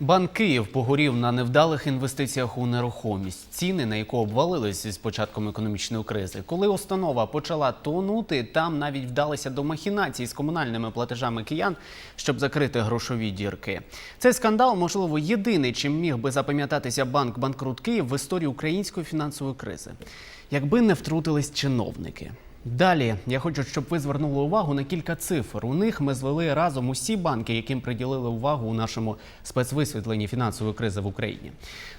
Банк Київ погорів на невдалих інвестиціях у нерухомість, ціни на яку обвалилися з початком економічної кризи. Коли установа почала тонути, там навіть вдалися до махінацій з комунальними платежами киян, щоб закрити грошові дірки. Цей скандал, можливо, єдиний, чим міг би запам'ятатися банк Банкрут Київ в історії української фінансової кризи, якби не втрутились чиновники. Далі я хочу, щоб ви звернули увагу на кілька цифр. У них ми звели разом усі банки, яким приділили увагу у нашому спецвисвітленні фінансової кризи в Україні.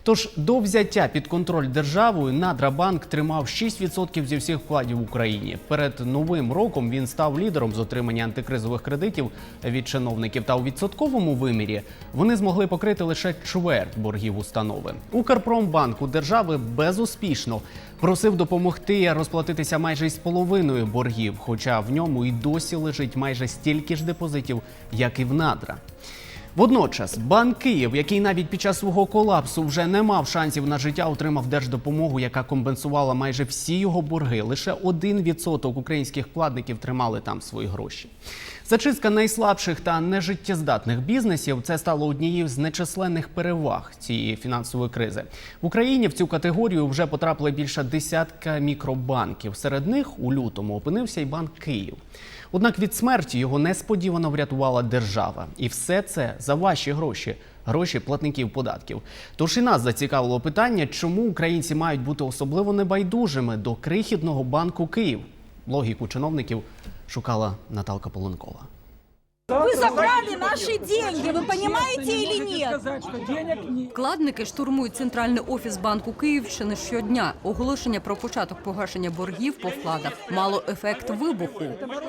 Тож до взяття під контроль державою Надрабанк тримав 6% зі всіх вкладів в Україні. Перед новим роком він став лідером з отримання антикризових кредитів від чиновників. Та у відсотковому вимірі вони змогли покрити лише чверть боргів установи. Укрпромбанк у держави безуспішно просив допомогти розплатитися майже із половиною боргів, хоча в ньому і досі лежить майже стільки ж депозитів, як і в надра. Водночас банк Київ, який навіть під час свого колапсу вже не мав шансів на життя, отримав держдопомогу, яка компенсувала майже всі його борги. Лише 1% українських вкладників тримали там свої гроші. Зачистка найслабших та нежиттєздатних бізнесів це стало однією з нечисленних переваг цієї фінансової кризи. В Україні в цю категорію вже потрапили більше десятка мікробанків. Серед них у лютому опинився і банк Київ. Однак від смерті його несподівано врятувала держава, і все це за ваші гроші, гроші платників податків. Тож і нас зацікавило питання, чому українці мають бути особливо небайдужими до крихітного банку Київ. Логіку чиновників шукала Наталка Полонкова. Вы забрали наши деньги, вы понимаете или нет? сказать, что денег нет. Вкладники штурмують центральний офіс банку Київщини щодня. Оголошення про початок погашення боргів по вкладах мало ефект вибуху.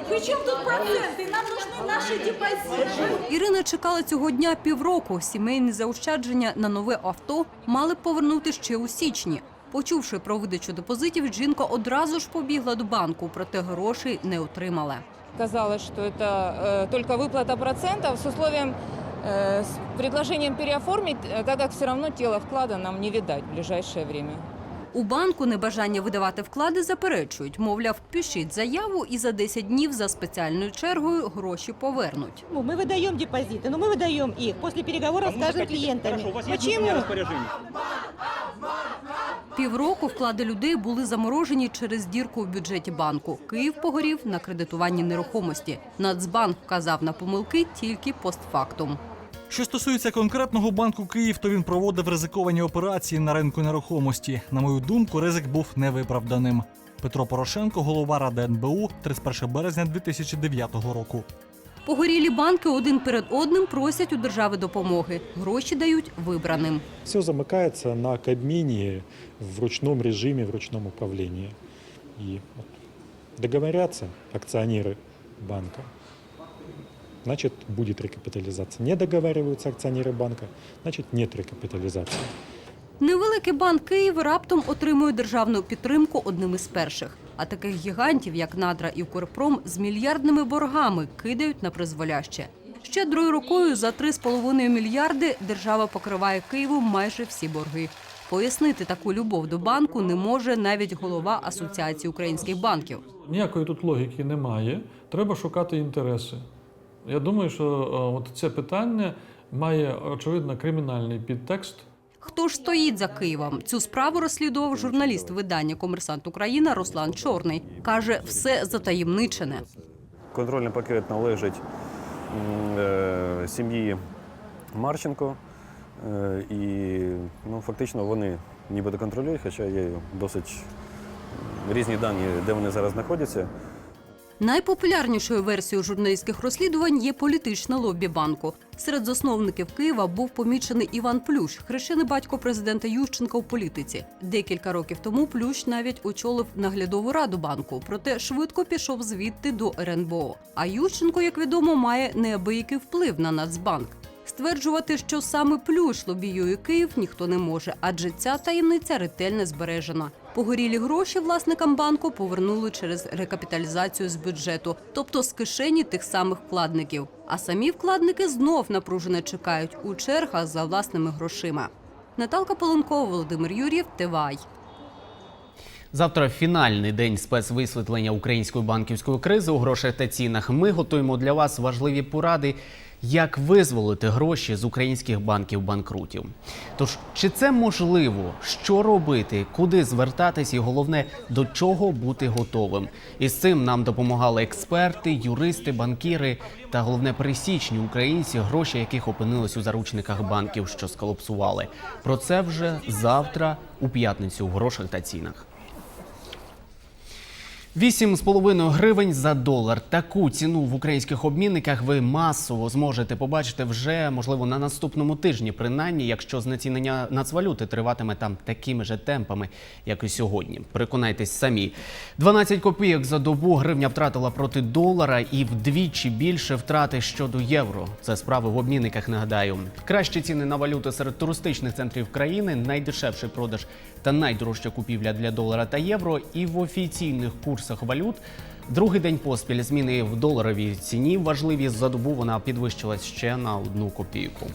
Причем тут проценты? Нам нужны наши депозиты. Ірина чекала цього дня півроку. Сімейні заощадження на нове авто мали б повернути ще у січні. Почувши про видачу депозитів, жінка одразу ж побігла до банку, проте грошей не отримала. Казалось, что это э, только выплата процентов с условием, э, с предложением переоформить, э, так как все равно тело вклада нам не видать в ближайшее время. У банку небажання видавати вклади заперечують. Мовляв, пишіть заяву і за 10 днів за спеціальною чергою гроші повернуть. Ну, Мы выдаем депозиты, но мы выдаем их после переговоров с каждым клиентами. Почему? Півроку вклади людей були заморожені через дірку у бюджеті банку. Київ погорів на кредитуванні нерухомості. Нацбанк вказав на помилки тільки постфактум. Що стосується конкретного банку Київ, то він проводив ризиковані операції на ринку нерухомості. На мою думку, ризик був невиправданим. Петро Порошенко, голова ради НБУ, 31 березня 2009 року. Погорілі банки один перед одним просять у держави допомоги. Гроші дають вибраним. Все замыкается на Кабмине в ручном режиме, в ручном управлении. И вот договорятся акционеры банка, значит, будет рекапитализация. Не договариваются акционеры банка, значит, нет рекапитализации. Невеликий банк Київ раптом отримує державну підтримку одним із перших. А таких гігантів, як Надра і Укрпром, з мільярдними боргами кидають на призволяще. Щедрою рукою за 3,5 мільярди держава покриває Києву майже всі борги. Пояснити таку любов до банку не може навіть голова Асоціації українських банків. Ніякої тут логіки немає. Треба шукати інтереси. Я думаю, що е, от це питання має очевидно кримінальний підтекст. Хто ж стоїть за Києвом? Цю справу розслідував журналіст видання Комерсант Україна Руслан Чорний. каже, все затаємничене. Контрольний пакет належить е, сім'ї Марченко. Е, і ну, фактично вони нібито контролюють, хоча є досить різні дані, де вони зараз знаходяться. Найпопулярнішою версією журналістських розслідувань є політичне лобі банку. Серед засновників Києва був помічений Іван Плющ, хрещений батько президента Ющенка у політиці. Декілька років тому Плющ навіть очолив наглядову раду банку, проте швидко пішов звідти до РНБО. А Ющенко, як відомо, має неабиякий вплив на Нацбанк. Стверджувати, що саме плющ лобіює Київ, ніхто не може, адже ця таємниця ретельно збережена. Погорілі гроші власникам банку повернули через рекапіталізацію з бюджету, тобто з кишені тих самих вкладників. А самі вкладники знов напружено чекають у чергах за власними грошима. Наталка Полонкова, Володимир Юрів, Тивай. Завтра фінальний день спецвисвітлення української банківської кризи у грошах та цінах. Ми готуємо для вас важливі поради, як визволити гроші з українських банків банкрутів. Тож, чи це можливо? Що робити, куди звертатись, і головне до чого бути готовим? І з цим нам допомагали експерти, юристи, банкіри та головне пересічні українці, гроші яких опинились у заручниках банків, що сколапсували. Про це вже завтра у п'ятницю в грошах та цінах. 8,5 гривень за долар. Таку ціну в українських обмінниках ви масово зможете побачити вже, можливо, на наступному тижні, принаймні, якщо знецінення нацвалюти триватиме там такими же темпами, як і сьогодні. Переконайтесь самі. 12 копійок за добу гривня втратила проти долара і вдвічі більше втрати щодо євро. Це справи в обмінниках. Нагадаю, кращі ціни на валюту серед туристичних центрів країни, найдешевший продаж та найдорожча купівля для долара та євро. І в офіційних курсах валют другий день поспіль зміни в доларовій ціні важливі за добу. Вона підвищилась ще на одну копійку.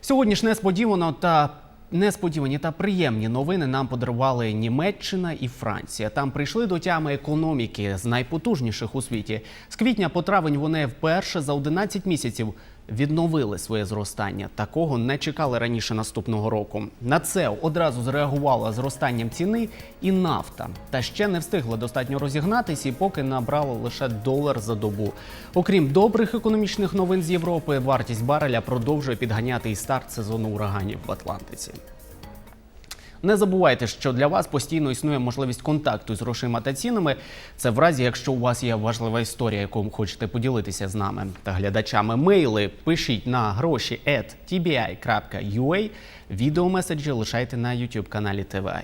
Сьогодні ж несподівано та несподівані та приємні новини нам подарували Німеччина і Франція. Там прийшли до тями економіки з найпотужніших у світі. З квітня по травень вони вперше за 11 місяців відновили своє зростання. Такого не чекали раніше наступного року. На це одразу зреагувала зростанням ціни і нафта. Та ще не встигла достатньо розігнатись і поки набрала лише долар за добу. Окрім добрих економічних новин з Європи, вартість бареля продовжує підганяти і старт сезону ураганів в Атлантиці. Не забувайте, що для вас постійно існує можливість контакту з грошима та цінами. Це в разі, якщо у вас є важлива історія, яку ви хочете поділитися з нами та глядачами. Мейли пишіть на гроші at tbi.ua, відеомеседжі лишайте на YouTube каналі ТВА.